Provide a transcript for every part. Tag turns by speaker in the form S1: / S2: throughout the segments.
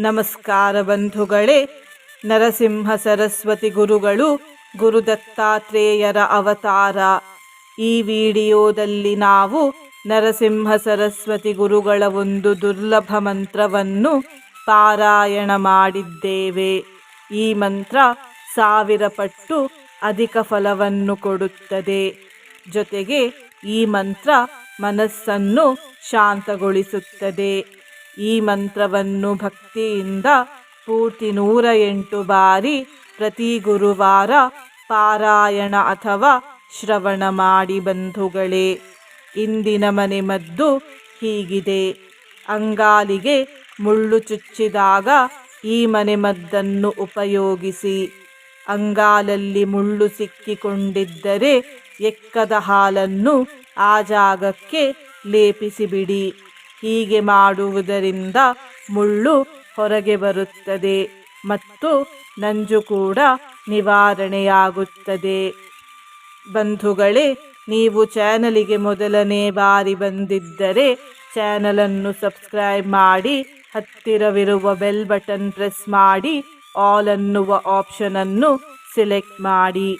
S1: ನಮಸ್ಕಾರ ಬಂಧುಗಳೇ, ನರಸಿಂಹ ಸರಸ್ವತಿ ಗುರುಗಳು, ಗುರುದತ್ತಾತ್ರೇಯರ ಅವತಾರ. ಈ ವಿಡಿಯೋದಲ್ಲಿ ನಾವು ನರಸಿಂಹ ಸರಸ್ವತಿ ಗುರುಗಳ ಒಂದು ದುರ್ಲಭ ಮಂತ್ರವನ್ನು ಪಾರಾಯಣ ಮಾಡಿದ್ದೇವೆ. ಈ ಮಂತ್ರ ಸಾವಿರ ಪಟ್ಟು ಅಧಿಕ ಫಲವನ್ನು ಕೊಡುತ್ತದೆ. ಜೊತೆಗೆ ಈ ಮಂತ್ರ ಮನಸ್ಸನ್ನು ಶಾಂತಗೊಳಿಸುತ್ತದೆ. ಈ ಮಂತ್ರವನ್ನು ಭಕ್ತಿಯಿಂದ ಪೂರ್ತಿ ನೂರ ಎಂಟು ಬಾರಿ ಪ್ರತಿ ಗುರುವಾರ ಪಾರಾಯಣ ಅಥವಾ ಶ್ರವಣ ಮಾಡಿ ಬಂಧುಗಳೇ, ಇಂದಿನ ಮನೆ ಮದ್ದು ಹೀಗಿದೆ. ಅಂಗಾಲಿಗೆ ಮುಳ್ಳು ಚುಚ್ಚಿದಾಗ ಈ ಮನೆ ಮದ್ದನ್ನು ಉಪಯೋಗಿಸಿ. ಅಂಗಾಲಲ್ಲಿ ಮುಳ್ಳು ಸಿಕ್ಕಿಕೊಂಡಿದ್ದರೆ ಎಕ್ಕದ ಹಾಲನ್ನು ಆ ಜಾಗಕ್ಕೆ ಲೇಪಿಸಿಬಿಡಿ. ಹೀಗೆ ಮಾಡುವುದರಿಂದ ಮುಳ್ಳು ಹೊರಗೆ ಬರುತ್ತದೆ ಮತ್ತು ನಂಜು ಕೂಡ ನಿವಾರಣೆಯಾಗುತ್ತದೆ. ಬಂಧುಗಳೇ, ನೀವು ಚಾನಲಿಗೆ ಮೊದಲನೇ ಬಾರಿ ಬಂದಿದ್ದರೆ ಚಾನಲನ್ನು ಸಬ್ಸ್ಕ್ರೈಬ್ ಮಾಡಿ, ಹತ್ತಿರವಿರುವ ಬೆಲ್ ಬಟನ್ ಪ್ರೆಸ್ ಮಾಡಿ, ಆಲ್ ಅನ್ನುವ ಆಪ್ಷನನ್ನು ಸೆಲೆಕ್ಟ್ ಮಾಡಿ.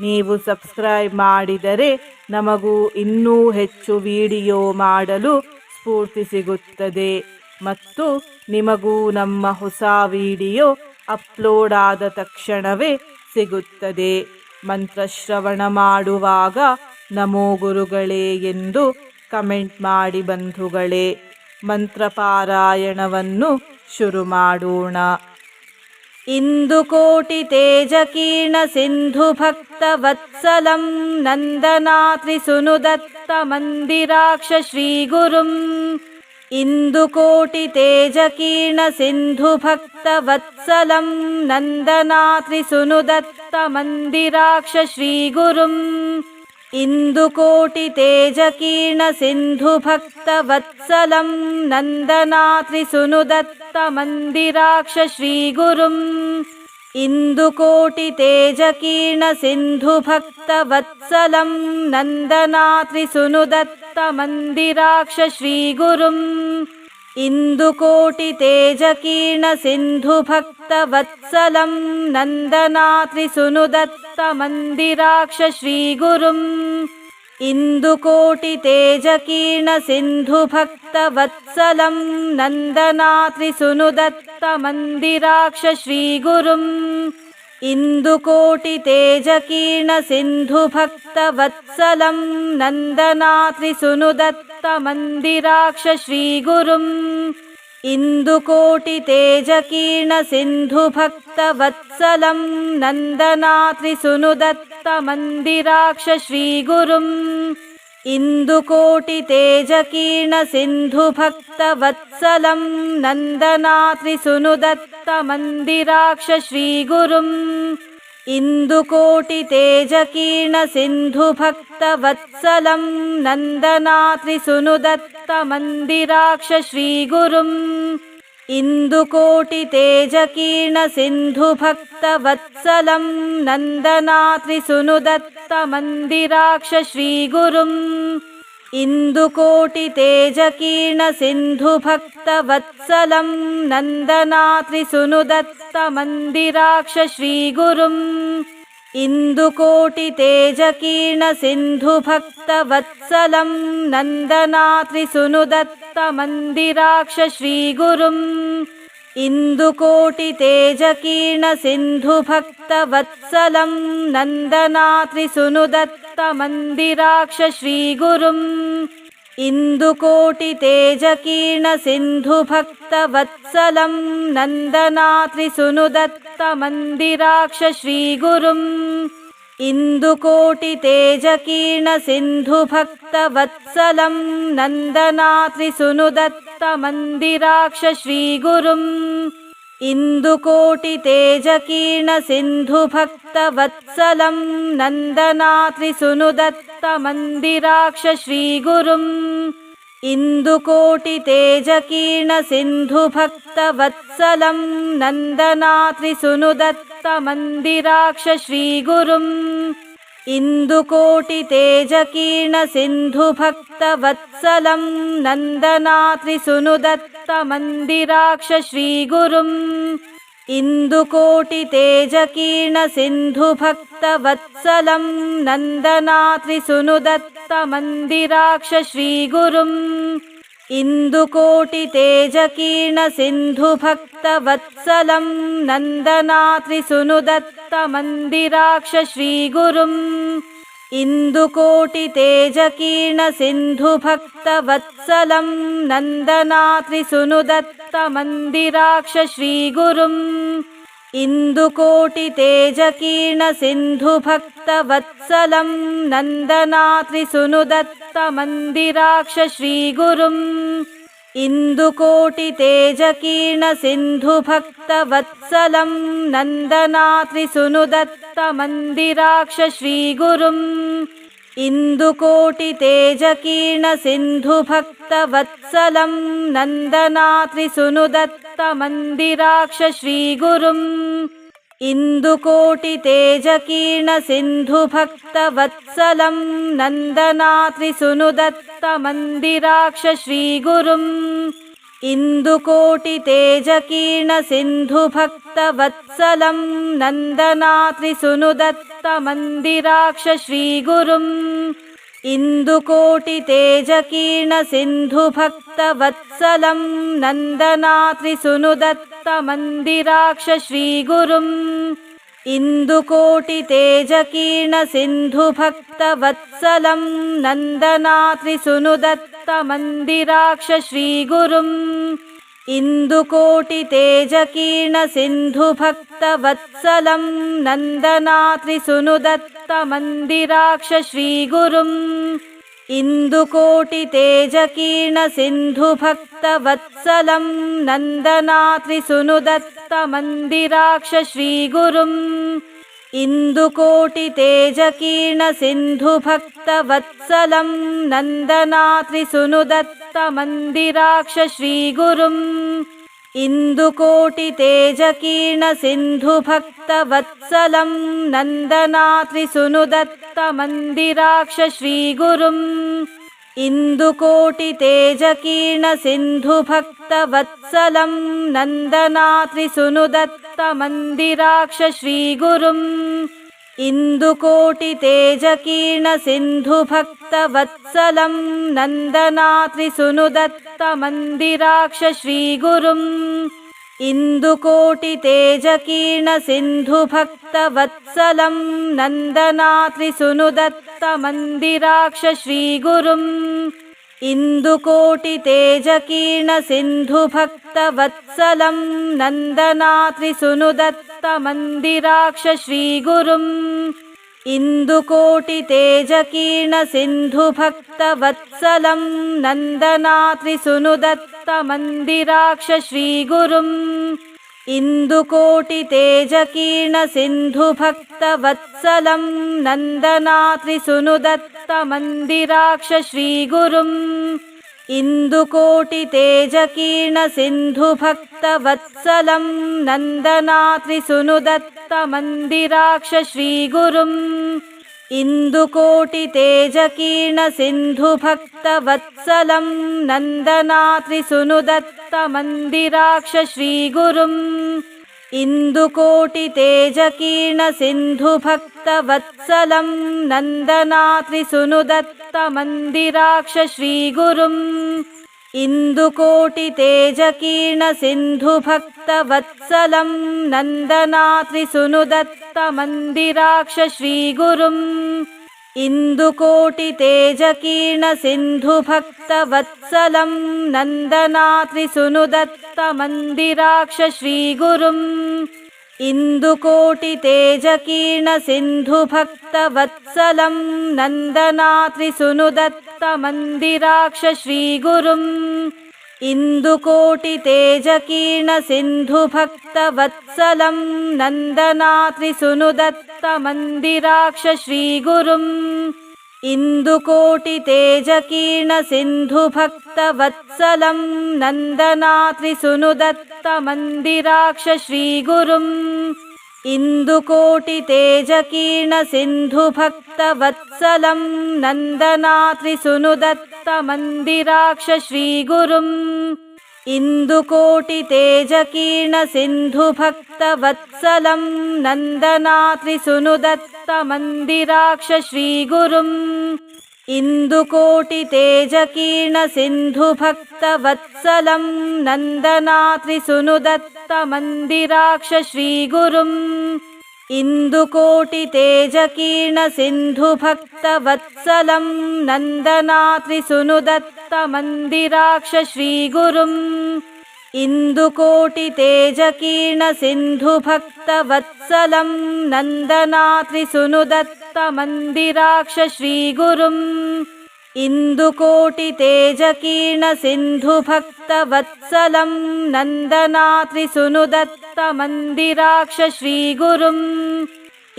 S1: ನೀವು ಸಬ್ಸ್ಕ್ರೈಬ್ ಮಾಡಿದರೆ ನಮಗೂ ಇನ್ನೂ ಹೆಚ್ಚು ವಿಡಿಯೋ ಮಾಡಲು ಸ್ಫೂರ್ತಿ ಸಿಗುತ್ತದೆ ಮತ್ತು ನಿಮಗೂ ನಮ್ಮ ಹೊಸ ವಿಡಿಯೋ ಅಪ್ಲೋಡ್ ಆದ ತಕ್ಷಣವೇ ಸಿಗುತ್ತದೆ. ಮಂತ್ರಶ್ರವಣ ಮಾಡುವಾಗ ನಮೋ ಗುರುಗಳೇ ಎಂದು ಕಮೆಂಟ್ ಮಾಡಿ ಬಂಧುಗಳೇ, ಮಂತ್ರಪಾರಾಯಣವನ್ನು ಶುರು ಮಾಡೋಣ. इन्दुकोटितेजकीर्णसिन्धुभक्तवत्सलं नन्दनात्रिसुनुदत्त श्रीगुरुम् इन्दुकोटितेजकीर्णसिन्धुभक्तवत्सलं नन्दनात्रिसुनुदत्त मन्दिराक्ष श्रीगुरुम् इन्दुकोटितेजकीर्णसिन्धुभक्तवत्सलं नन्दनात्रिसुनुदत्तमन्दिराक्ष श्रीगुरुम् इन्दुकोटितेजकीर्णसिन्धुभक्तवत्सलं नन्दनात्रिसुनुदत्तमन्दिराक्ष श्रीगुरुम् इन्दुकोटितेजकीर्णसिन्धुभक्तवत्सलं नन्दनात्रिसुनुदत्त श्रीगुरुम् इन्दुकोटितेजकीर्णसिन्धुभक्तवत्सलं नन्दनात्रिसुनुदत्त श्रीगुरुम् इन्दुकोटितेजकीर्णसिन्धुभक्तवत्सलं नन्दनात्रिसुनुदत्त मन्दिराक्ष श्रीगुरुम् इन्दुकोटितेजकीर्ण सिन्धुभक्तवत्सलं नन्दना श्रीगुरुम् इन्दुकोटितेजकीर्ण सिन्धुभक्तवत्सलं नन्दनात्रिसुनुदत्त मन्दिराक्ष श्रीगुरुम् इन्दुकोटितेजकीर्णसिन्धुभक्तवत्सलं नन्दना त्रिसुनुदत्त मन्दिराक्ष श्रीगुरुम् इन्दुकोटितेजकीर्ण सिन्धुभक्तवत्सलं श्रीगुरुम् इन्दुकोटितेजकीर्णसिन्धुभक्तवत्सलं नन्दनात्रिसुनुदत्तमन्दिराक्ष श्रीगुरुम् इन्दुकोटितेजकीर्णसिन्धुभक्तवत्सलं नन्दनात्रिसुनुदत्तमन्दिराक्ष श्रीगुरुम् इन्दुकोटितेजकीर्णसिन्धुभक्तवत्सलं नन्दना श्रीगुरुम् इन्दुकोटितेजकीर्णसिन्धुभक्तवत्सलं नन्दनात्रिसुनुदत्तमन्दिराक्ष श्रीगुरुम् इन्दुकोटितेजकीर्णसिन्धुभक्तवत्सलं नन्दनात्रिसुनुदत्त मन्दिराक्ष श्रीगुरुम् इन्दुकोटितेजकीर्ण सिन्धुभक्तवत्सलं नन्दनात्रिसुनुदत्त मन्दिराक्ष श्रीगुरुम् इन्दुकोटितेजकीर्णसिन्धुभक्तवत्सलं नन्दनात्रिसुनुदत्त मन्दिराक्ष श्रीगुरुम् इन्दुकोटितेजकीर्णसिन्धुभक्तवत्सलं नन्दनात्रिसुनुदत्तमन्दिराक्ष श्रीगुरुम् इन्दुकोटितेजकीर्ण नन्दनात्रिसुनुदत्तमन्दिराक्ष श्रीगुरुम् इन्दुकोटितेजकीर्णसिन्धुभक्तवत्सलं नन्दनात्रिसुनुदत्तमन्दिराक्ष श्रीगुरुम् इन्दुकोटितेजकीर्णसिन्धुभक्तवत्सलं नन्दनात्रिसुनुदत्तमन्दिराक्ष श्रीगुरुम् इन्दुकोटितेजकीर्णसिन्धुभक्तवत्सलं नन्दनात्रिसुनुदत्तमन्दिराक्ष श्रीगुरुम् इन्दुकोटितेजकीर्णसिन्धुभक्तवत्सलं नन्दनात्रिसुनुदत्तमन्दिराक्ष श्रीगुरुम् इन्दुकोटितेजकीर्णसिन्धुभक्तवत्सलं नन्दनात्रिसुनुदत्तमन्दिराक्ष श्रीगुरुम् इन्दुकोटितेजकीर्णसिन्धुभक्तवत्सलं नन्दनात्रिसुनुदत्तमन्दिराक्ष श्रीगुरुम् इन्दुकोटितेजकीर्णसिन्धुभक्तवत्सलं नन्दनात्रिसुनुदत्तमन्दिराक्ष श्रीगुरुम् इन्दुकोटितेजकीर्णसिन्धुभक्तवत्सलं नन्दनात्रिसुनुदत्तमन्दिराक्ष श्रीगुरुम् इन्दुकोटितेजकीर्णसिन्धुभक्तवत्सलं नन्दनात्रिसुनुदत्तमन्दिराक्ष श्रीगुरुम् इन्दुकोटितेजकीर्णसिन्धुभक्तवत्सलं नन्दनात्रिसुनुदत्तमन्दिराक्ष श्रीगुरुम् इन्दुकोटितेजकीर्णसिन्धुभक्तवत्सलं नन्दनात्रिसुनुदत्तमन्दिराक्ष श्रीगुरुम् इन्दुकोटितेजकीर्णसिन्धुभक्तवत्सलं नन्दनात्रिसुनुदत्तमन्दिराक्ष श्रीगुरुम् इन्दुकोटितेजकीर्णसिन्धुभक्तवत्सलं नन्दनात्रिसुनुदत्तमन्दिराक्ष श्रीगुरुम् इन्दुकोटितेजकीर्णसिन्धुभक्तवत्सलं नन्दनात्रिसुनुदत्तमन्दिराक्ष श्रीगुरुम् इन्दुकोटितेजकीर्णसिन्धुभक्तवत्सलं नन्दनात्रिसुनुदत्तमन्दिराक्ष श्रीगुरुम् इन्दुकोटितेजकीर्णसिन्धुभक्तवत्सलं नन्दनात्रिसुनुदत्तमन्दिराक्ष श्रीगुरुम् इन्दुकोटितेजकीर्णसिन्धुभक्तवत्सलं नन्दनात्रिसुनुदत्तमन्दिराक्ष श्रीगुरुम् इन्दुकोटितेजकीर्णसिन्धुभक्तवत्सलं नन्दनात्रिसुनुदत्तमन्दिराक्ष श्रीगुरुम् इन्दुकोटितेजकीर्णसिन्धुभक्तवत्सलं नन्दनात्रिसुनुदत्तमन्दिराक्ष श्रीगुरुम् इन्दुकोटितेजकीर्णसिन्धुभक्तवत्सलं नन्दनात्रिसुनुदत्तमन्दिराक्ष श्रीगुरुम् इन्दुकोटितेजकीर्णसिन्धुभक्तवत्सलं नन्दनात्रिसुनुदत्तमन्दिराक्ष श्रीगुरुम् इन्दुकोटितेजकीर्णसिन्धुभक्तवत्सलं नन्दनात्रिसुनुदत्तमन्दिराक्ष श्रीगुरुम् इन्दुकोटितेजकीर्णसिन्धुभक्तवत्सलं नन्दनात्रिसुनुदत्तमन्दिराक्ष श्रीगुरुम् इन्दुकोटितेजकीर्णसिन्धुभक्तवत्सलं नन्दनात्रिसुनुदत्तमन्दिराक्ष श्रीगुरुम् इन्दुकोटितेजकीर्णसिन्धुभक्तवत्सलं नन्दनात्रिसुनुदत्तमन्दिराक्ष श्रीगुरुम् इन्दुकोटितेजकीर्णसिन्धुभक्तवत्सलं नन्दनात्रिसुनुदत्तमन्दिराक्ष श्रीगुरुम् इन्दुकोटितेजकीर्णसिन्धुभक्तवत्सलं नन्दनात्रिसुनुदत्तमन्दिराक्ष श्रीगुरुम् इन्दुकोटितेजकीर्णसिन्धुभक्तवत्सलं नन्दनात्रिसुनुदत्तमन्दिराक्ष श्रीगुरुम् इन्दुकोटितेजकीर्णसिन्धुभक्तवत्सलं नन्दनात्रिसुनुदत्तमन्दिराक्ष श्रीगुरुम् इन्दुकोटितेजकीर्णसिन्धुभक्तवत्सलं नन्दनात्रिसुनुदत्तमन्दिराक्ष श्रीगुरुम् इन्दुकोटितेजकीर्णसिन्धुभक्तवत्सलं नन्दनात्रिसुनुदत्तमन्दिराक्ष श्रीगुरुम् इन्दुकोटितेजकीर्णसिन्धुभक्तवत्सलं नन्दनात्रिसुनुदत्तमन्दिराक्ष श्रीगुरुम् इन्दुकोटितेजकीर्णसिन्धुभक्तवत्सलं नन्दनात्रिसुनुदत्तमन्दिराक्ष श्रीगुरुम्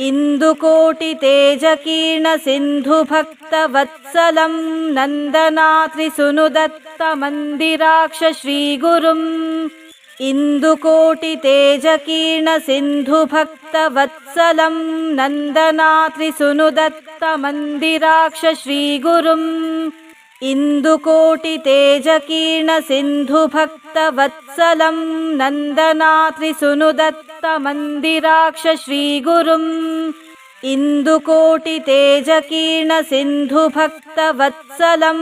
S1: इन्दुकोटितेजकीर्णसिन्धुभक्तवत्सलं नन्दनात्रिसुनुदत्तमन्दिराक्ष श्रीगुरुम् इन्दुकोटितेजकीर्णसिन्धुभक्तवत्सलं नन्दनात्रिसुनुदत्तमन्दिराक्ष श्रीगुरुम् इन्दुकोटितेजकीर्णसिन्धुभक्तवत्सलं नन्दनात्रिसुनुदत्तमन्दिराक्ष श्रीगुरुम् इन्दुकोटितेजकीर्णसिन्धुभक्तवत्सलं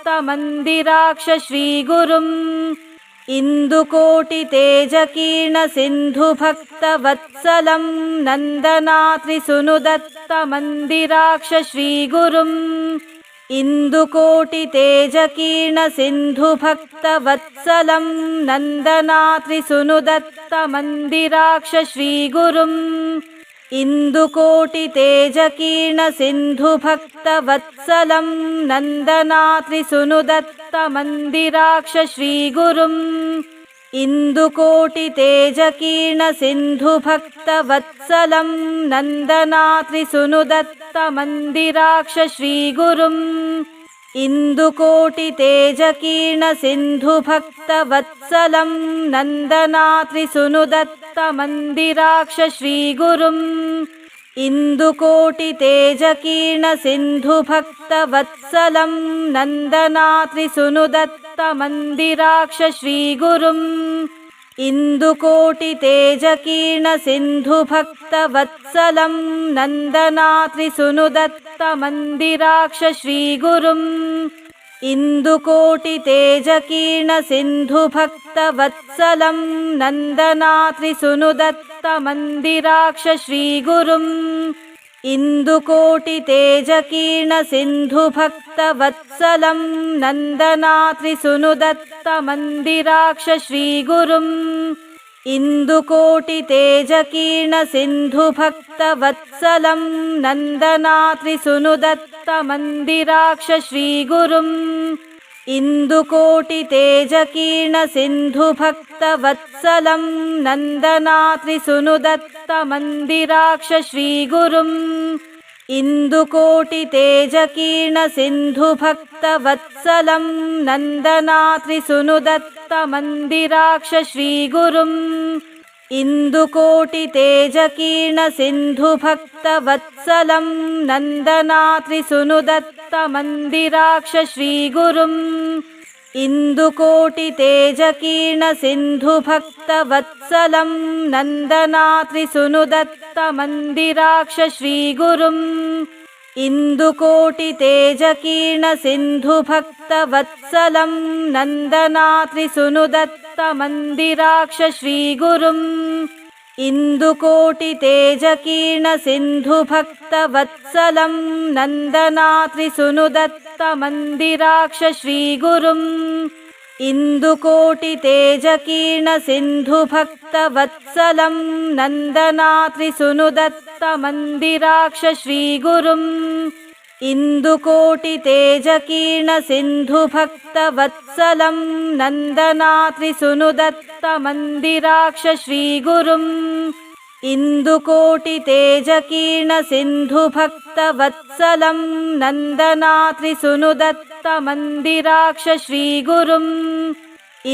S1: नन्दनात्रिसुनुदत्तमन्दिराक्ष श्रीगुरुम् इन्दुकोटितेजकीर्णसिन्धुभक्तवत्सलं नन्दनात्रिसुनुदत्तमन्दिराक्ष श्रीगुरुम् इन्दुकोटितेजकीर्णसिन्धुभक्तवत्सलं नन्दनात्रिसुनुदत्तमन्दिराक्ष श्रीगुरुम् इन्दुकोटितेजकीर्णसिन्धुभक्तवत्सलं नन्दनात्रिसुनुदत्तमन्दिराक्ष श्रीगुरुम् इन्दुकोटितेजकीर्णसिन्धुभक्तवत्सलं नन्दनात्रिसुनुदत्तमन्दिराक्ष श्रीगुरुम् इन्दुकोटितेजकीर्णसिन्धुभक्तवत्सलं नन्दनात्रिसुनुदत्तमन्दिराक्ष श्रीगुरुम् इन्दुकोटितेजकीर्णसिन्धुभक्तवत्सलं नन्दनात्रिसुनुदत्तमन्दिराक्ष श्रीगुरुम् इन्दुकोटितेजकीर्णसिन्धुभक्तवत्सलं नन्दनात्रिसुनुदत्तमन्दिराक्ष श्रीगुरुम् इन्दुकोटितेजकीर्णसिन्धुभक्तवत्सलं नन्दनात्रिसुनुदत्तमन्दिराक्ष श्रीगुरुम् इन्दुकोटितेजकीर्णसिन्धुभक्तवत्सलं नन्दनात्रिसुनुदत्तमन्दिराक्ष श्रीगुरुम् इन्दुकोटितेजकीर्णसिन्धुभक्तवत्सलं नन्दनात्रिसुनुदत्तमन्दिराक्ष श्रीगुरुम् इन्दुकोटितेजकीर्णसिन्धुभक्तवत्सलं नन्दनात्रिसुनुदत्तमन्दिराक्ष श्रीगुरुम् इन्दुकोटितेजकीर्णसिन्धुभक्तवत्सलं नन्दनात्रिसुनुदत्तमन्दिराक्ष श्रीगुरुम् इन्दुकोटितेजकीर्णसिन्धुभक्तवत्सलं नन्दनात्रिसुनुदत्तमन्दिराक्ष श्रीगुरुम् इन्दुकोटितेजकीर्णसिन्धुभक्तवत्सलं नन्दनात्रिसुनुदत्तमन्दिराक्ष श्रीगुरुम् इन्दुकोटितेजकीर्णसिन्धुभक्तवत्सलं नन्दनात्रिसुनुदत्तमन्दिराक्ष श्रीगुरुम् इन्दुकोटितेजकीर्णसिन्धुभक्तवत्सलं नन्दनात्रिसुनुदत्तमन्दिराक्ष श्रीगुरुम् इन्दुकोटितेजकीर्णसिन्धुभक्तवत्सलं नन्दनात्रिसुनुदत्तमन्दिराक्ष श्रीगुरुम् इन्दुकोटितेजकीर्णसिन्धुभक्तवत्सलं नन्दनात्रिसुनुदत्तमन्दिराक्ष श्रीगुरुम् इन्दुकोटितेजकीर्णसिन्धुभक्तवत्सलं नन्दनात्रिसुनुदत्तमन्दिराक्ष श्रीगुरुम्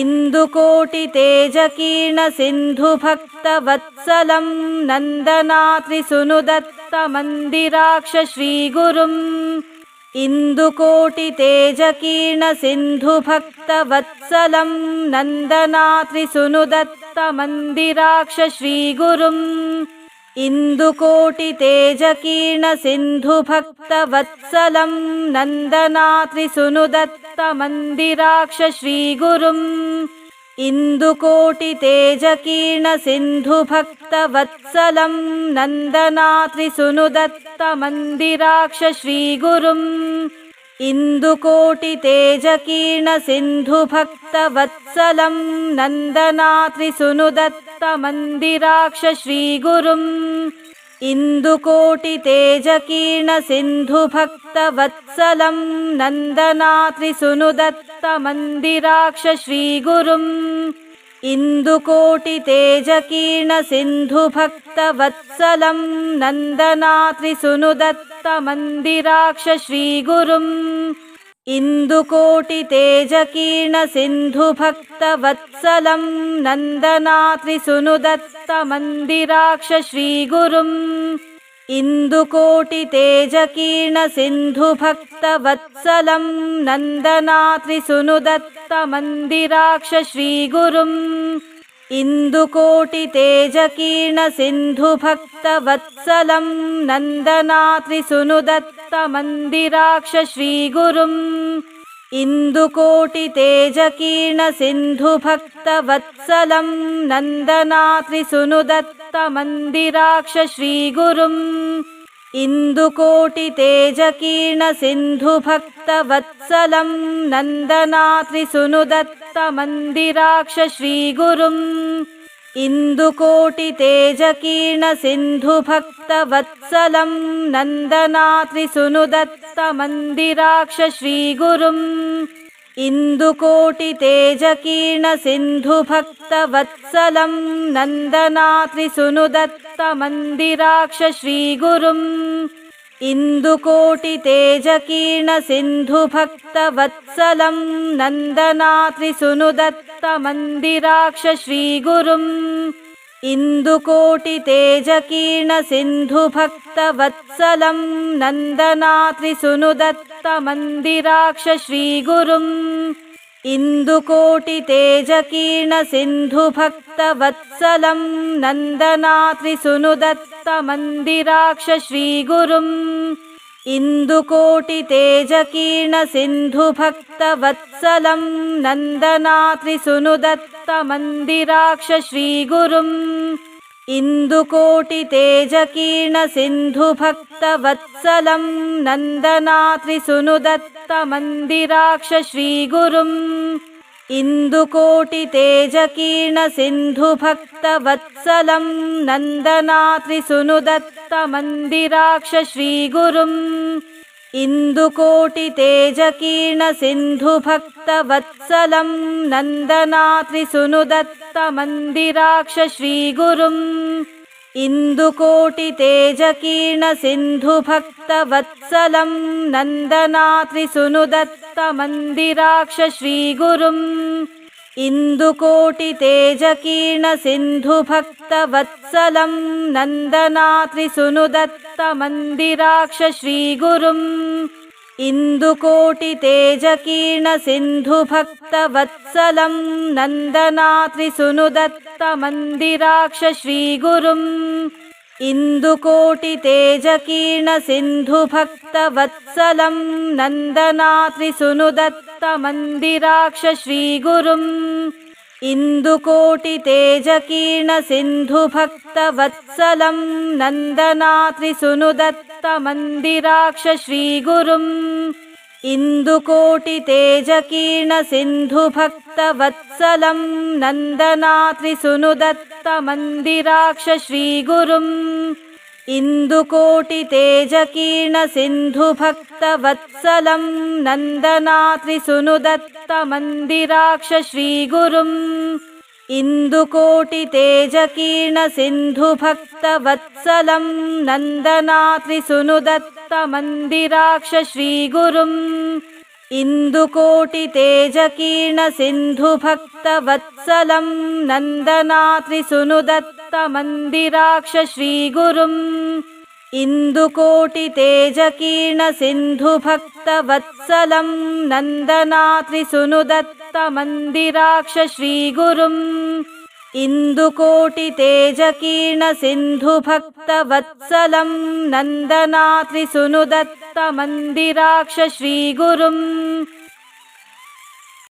S1: इन्दुकोटितेजकीर्णसिन्धुभक्तवत्सलं नन्दनात्रिसुनुदत्तमन्दिराक्ष श्रीगुरुम् इन्दुकोटितेजकीर्णसिन्धुभक्तवत्सलं नन्दनात्रिसुनुदत्तमन्दिराक्ष श्रीगुरुम् इन्दुकोटितेजकीर्णसिन्धुभक्तवत्सलं नन्दनात्रिसुनुदत्तमन्दिराक्ष श्रीगुरुम् इन्दुकोटितेजकीर्णसिन्धुभक्तवत्सलं नन्दनात्रिसुनुदत्तमन्दिराक्ष श्रीगुरुम् इन्दुकोटितेजकीर्णसिन्धुभक्तवत्सलं नन्दनात्रिसुनुदत्तमन्दिराक्ष श्रीगुरुम् इन्दुकोटितेजकीर्णसिन्धुभक्तवत्सलं नन्दनात्रिसुनुदत्तमन्दिराक्ष श्रीगुरुम् इन्दुकोटितेजकीर्णसिन्धुभक्तवत्सलं नन्दनात्रिसुनुदत्तमन्दिराक्ष श्रीगुरुम् इन्दुकोटितेजकीर्णसिन्धुभक्तवत्सलं नन्दनात्रिसुनुदत्तमन्दिराक्ष श्रीगुरुम् इन्दुकोटितेजकीर्णसिन्धुभक्तवत्सलं नन्दनात्रिसुनुदत्तमन्दिराक्ष श्रीगुरुम् इन्दुकोटितेजकीर्णसिन्धुभक्तवत्सलं नन्दनात्रिसुनुदत्तमन्दिराक्ष श्रीगुरुम् इन्दुकोटितेजकीर्णसिन्धुभक्तवत्सलं नन्दनात्रिसुनुदत्तमन्दिराक्ष श्रीगुरुम् इन्दुकोटितेजकीर्णसिन्धुभक्तवत्सलं नन्दनात्रिसुनुदत्तमन्दिराक्ष श्रीगुरुम् इन्दुकोटितेजकीर्णसिन्धुभक्तवत्सलं नन्दनात्रिसुनुदत्तमन्दिराक्ष श्रीगुरुम् इन्दुकोटितेजकीर्णसिन्धुभक्तवत्सलं नन्दनात्रिसुनुदत्तमन्दिराक्ष श्रीगुरुम् इन्दुकोटितेजकीर्णसिन्धुभक्तवत्सलं नन्दनात्रिसुनुदत्तमन्दिराक्ष श्रीगुरुम् इन्दुकोटितेजकीर्णसिन्धुभक्तवत्सलं नन्दनात्रिसुनुदत्तमन्दिराक्ष श्रीगुरुम् इन्दुकोटितेजकीर्णसिन्धुभक्तवत्सलं नन्दनात्रिसुनुदत्तमन्दिराक्ष श्रीगुरुम् इन्दुकोटितेजकीर्णसिन्धुभक्तवत्सलं नन्दनात्रिसुनुदत्तमन्दिराक्ष श्रीगुरुम् इन्दुकोटितेजकीर्णसिन्धुभक्तवत्सलं नन्दनात्रिसुनुदत्तमन्दिराक्ष श्रीगुरुम् इन्दुकोटितेजकीर्णसिन्धुभक्तवत्सलं नन्दनात्रिसुनुदत्तमन्दिराक्ष श्रीगुरुम् इन्दुकोटितेजकीर्णसिन्धुभक्तवत्सलं नन्दनात्रिसुनुदत्तमन्दिराक्ष श्रीगुरुम् इन्दुकोटितेजकीर्णसिन्धुभक्तवत्सलं नन्दनात्रिसुनुदत्तमन्दिराक्ष श्रीगुरुम् इन्दुकोटितेजकीर्णसिन्धुभक्तवत्सलं नन्दनात्रिसुनुदत्तमन्दिराक्ष श्रीगुरुम् इन्दुकोटितेजकीर्णसिन्धुभक्तवत्सलं नन्दनात्रिसुनुदत्तमन्दिराक्ष श्रीगुरुम् इन्दुकोटितेजकीर्णसिन्धुभक्तवत्सलं नन्दनात्रिसुनुदत्तमन्दिराक्ष श्रीगुरुम् इन्दुकोटितेजकीर्णसिन्धुभक्तवत्सलं नन्दनात्रिसुनुदत्तमन्दिराक्ष श्रीगुरुम् इन्दुकोटितेजकीर्णसिन्धुभक्तवत्सलं नन्दनात्रिसुनुदत्तमन्दिराक्ष श्रीगुरुम् इन्दुकोटितेजकीर्णसिन्धुभक्तवत्सलं नन्दनात्रिसुनुदत्तमन्दिराक्ष श्रीगुरुम् इन्दुकोटितेजकीर्णसिन्धुभक्तवत्सलं नन्दनात्रिसुनुदत्तमन्दिराक्ष श्रीगुरुम् इन्दुकोटितेजकीर्णसिन्धुभक्तवत्सलं नन्दनात्रिसुनुदत्तमन्दिराक्ष श्रीगुरुम् इन्दुकोटितेजकीर्णसिन्धुभक्तवत्सलं नन्दनात्रिसुनुदत्तमन्दिराक्ष श्रीगुरुम् इन्दुकोटितेजकीर्णसिन्धुभक्तवत्सलं नन्दनात्रिसुनुदत्तमन्दिराक्ष श्रीगुरुम्